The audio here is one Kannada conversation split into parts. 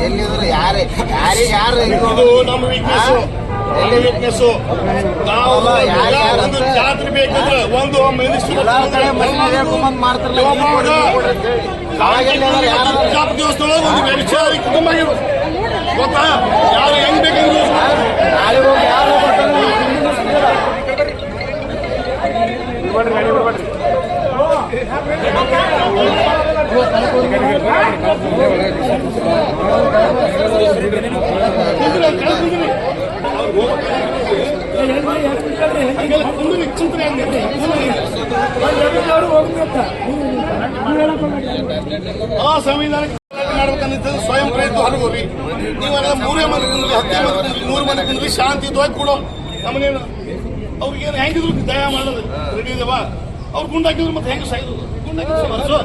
ಎಲ್ಲಿದ್ರು ಯಾರೇ ಯಾರು ಇದು ನಮ್ಮ ವೀಕ್ನೆಸ್ ನಮ್ಮ ವೀಕ್ನೆಸ್ ನಾವು ಒಂದು ಜಾತ್ರೆ ಬೇಕಂದ್ರೆ ಒಂದು ಜಾಪ್ ದಿವಸದೊಳಗೆ ಒಂದು ವ್ಯಭಿಚಾರ ಕುಟುಂಬ ಗೊತ್ತಾ? ಯಾರು ಹೆಂಗ್ ಬೇಕಂದ್ರೆ ನಾಳೆ ಹೋಗಿ ಯಾರು ಬರ್ತಾರೆ ನೀವು ಹಿಂದಿನ ಸಿಗ್ತೀರಾ? ಹಂಗೆಲ್ಲ ಕುಂದ್ರಿ, ಚಿಂತನೆ ಹಂಗೆ. ಆ ಸಂವಿಧಾನಕ್ಕೆ ಮಾಡ್ಬೇಕಂತ ಸ್ವಯಂ ಪ್ರಯತ್ನ ಹಲಗೋರಿ ನೀವೆಲ್ಲ ಮೂರೇ ಮನೆ ಕುಂದ್ರಿ ಹತ್ತೇ ಕುಂದ್ರಿ ನೂರು ಮನೆ ಕುಂದ್ರಿ ಶಾಂತಿಯುತವಾಗಿ ಕೂಡ. ನಮ್ಮನೇನು ಅವ್ರಿಗೇನು ಹೆಂಗಿದ್ರು ದಯ ಮಾಡೋದು? ರೆಡಿ ಇದಾವ? ಅವ್ರು ಗುಂಡಾಕಿದ್ರು ಮತ್ತೆ ಹೆಂಗ ಸಾಯಿದ್ರು ಗುಂಡಾಕಿದ್ರು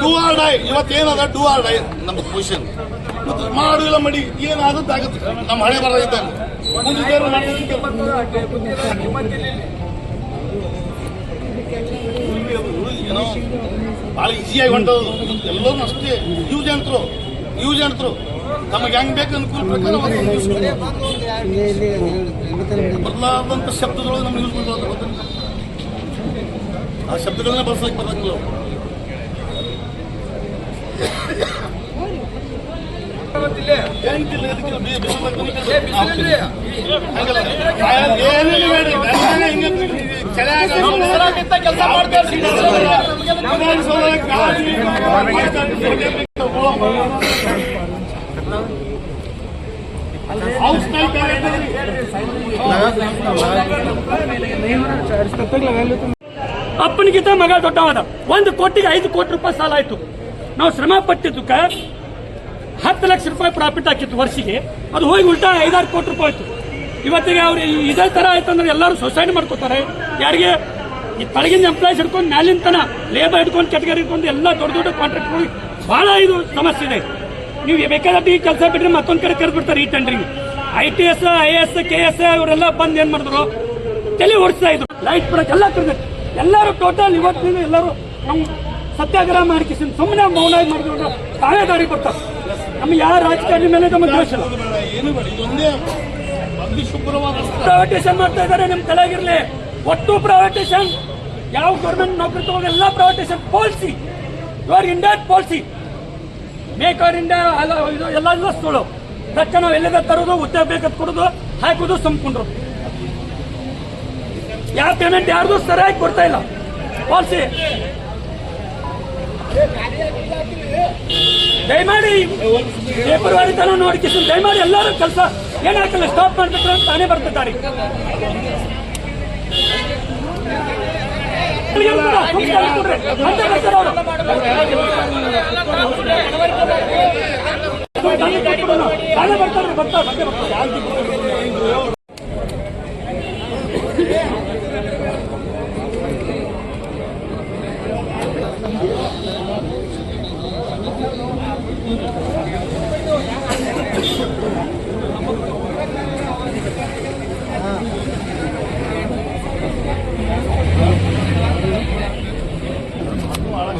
ಡೂ ಆರ್ ಡೈ ಇವತ್ತೇನದ ಡೂ ಆರ್ ಡೈ ನಮ್ಮ ಪೊಸಿಷನ್ ಮತ್ತು ಮಾಡುದಿಲ್ಲ ಮಡಿ ಏನಾದದ್ದು ತಾಗುತ್ತೆ ನಮ್ಮ ಹಣೆ ಬರ. ಏನೋ ಭಾಳ ಈಸಿಯಾಗಿ ಹೊಂಟದು ಎಲ್ಲರೂ ಅಷ್ಟೇ. ಯೂಸ್ ಅಂತರು ಯೂಸ್ ಅಂತರು ತಮಗೆ ಹೆಂಗ್ ಬೇಕು ಅನುಕೂಲ ಪ್ರಕಾರ ಒಂದೊಂದು ಶಬ್ದಗಳು ನಮ್ಗೆ ಯೂಸ್ ಮಾಡೋದು. ಆ ಶಬ್ದಗಳನ್ನ ಬಳಸಲಿಕ್ಕೆ ಬರಂಗಿಲ್ಲ ಕೆಲಸ ಅಪ್ಪನಿಗಿಂತ ಮಗ ದೊಡ್ಡವಾದ ಒಂದು ಕೋಟಿಗೆ ಐದು ಕೋಟಿ ರೂಪಾಯಿ ಸಾಲ ಆಯ್ತು. ನಾವು ಶ್ರಮ ಪಟ್ಟಿದ್ದಕ್ಕೆ ಹತ್ತು ಲಕ್ಷ ರೂಪಾಯಿ ಪ್ರಾಫಿಟ್ ಹಾಕಿತ್ತು ವರ್ಷಿಗೆ. ಅದು ಹೋಗಿ ಉಲ್ಟಾ ಐದಾರು ಕೋಟಿ ರೂಪಾಯಿ ಆಯ್ತು ಇವತ್ತಿಗೆ ಅವ್ರು ಇದೇ ತರ ಆಯ್ತು ಅಂದ್ರೆ ಎಲ್ಲರೂ ಸೊಸೈಡ್ ಮಾಡ್ಕೋತಾರೆ. ಯಾರಿಗೆ ಈ ತಳಗಿನ ಎಂಪ್ಲಾಯ್ಸ್ ಹಿಡ್ಕೊಂಡು ಮ್ಯಾಲಿನ ತನ ಲೇಬರ್ ಹಿಡ್ಕೊಂಡು ಕೆಟಗರಿ ಹಿಡ್ಕೊಂಡು ಎಲ್ಲ ದೊಡ್ಡ ದೊಡ್ಡ ಕಾಂಟ್ರಾಕ್ಟ್ಗಳು ಬಹಳ ಇದು ಸಮಸ್ಯೆ ಇದೆ. ನೀವು ಬೇಕಾದಟ್ಟು ಈ ಕೆಲಸ ಬಿಟ್ಟರೆ ಮತ್ತೊಂದು ಕಡೆ ಕರೆದು ಬಿಡ್ತಾರೆ ಈ tendering I T S I S K S ಇವರೆಲ್ಲ ಬಂದು ಏನು ಮಾಡಿದ್ರು? ತಲೆ ಓಡಿಸ್ತಾ ಇದ್ರು. ಲೈಟ್ ಬರಕ್ ಎಲ್ಲ ಎಲ್ಲರೂ ಟೋಟಲ್ ಇವತ್ತಿನ ಎಲ್ಲರೂ ನಮ್ಮ ಸತ್ಯಾಗ್ರಹ ಮಾಡಿಸಿ ಸುಮ್ಮನೆ ಮೌನ ಮಾಡಿದ್ರು ತಾಳೆ ದಾರಿ ಕೊಡ್ತಾರೆ ನಮ್ಮ ಯಾವ ರಾಜಕಾರಣಿ ಮೇಲೆ ನಮ್ಮ ಶುಭ್ರವಾದ ಪ್ರೈವೇಟೇಷನ್ ಮಾಡ್ತಾ ಇದ್ದಾರೆ ನಿಮ್ ತಲೆಗಿರ್ಲಿ. ಒಟ್ಟು ಪ್ರೈವೇಟೇಷನ್ ಯಾವ ಗೌರ್ಮೆಂಟ್ ನೌಕರಿ ತಗೊಂಡು ಎಲ್ಲ privatisation policy your Indian policy make our India ಎಲ್ಲ ಎಲ್ಲ ರೊಕ್ಕ ನಾವು ಎಲ್ಲದ ತರೋದು, ಉದ್ಯೋಗ ಬೇಕಂತ ಕೊಡೋದು, ಹಾಕೋದು ಸಂಪ್ಕೊಂಡ್ರು ಯಾವ ಪೇಮೆಂಟ್ ಯಾರ್ದು ಸರಿಯಾಗಿ ಕೊಡ್ತಾ ಇಲ್ಲ. ಪಾಲಿಸಿ ದಯಮಾಡಿ ಪೇಪರ್ ವಾರಿತನ ನೋಡ್ಕಿಸ್ ದಯಮಾಡಿ ಎಲ್ಲರೂ ಕೆಲಸ ಏನಾಗ್ತಲ್ಲ ಸ್ಟಾಪ್ ಮಾಡ್ಬಿಟ್ರೆ ಅಂತ ತಾನೇ ಬರ್ತಿದ್ದಾರೆ. ಬರ್ತಾರೆ ಬರ್ತಾರೆ.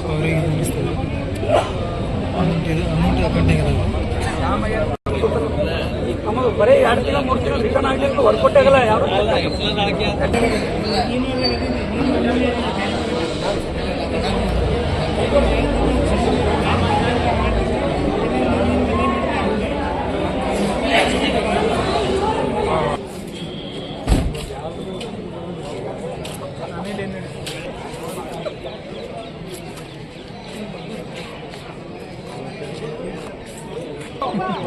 ಮಾಡಬೇಕು ಅವರಿಗೆ ಮುಗಿಸ್ತೇವೆ ಅಮೌಂಟ್ ಅಕೌಂಟಿಗೆ ನಮ್ಮದು ಬರೀ ಎರಡು ತಿಂಗಳು ಮೂರು ತಿಂಗಳು ರಿಟರ್ನ್ ಆಗಲಿಲ್ಲ ವರ್ಕೌಟ್ ಆಗಲ್ಲ ಯಾರು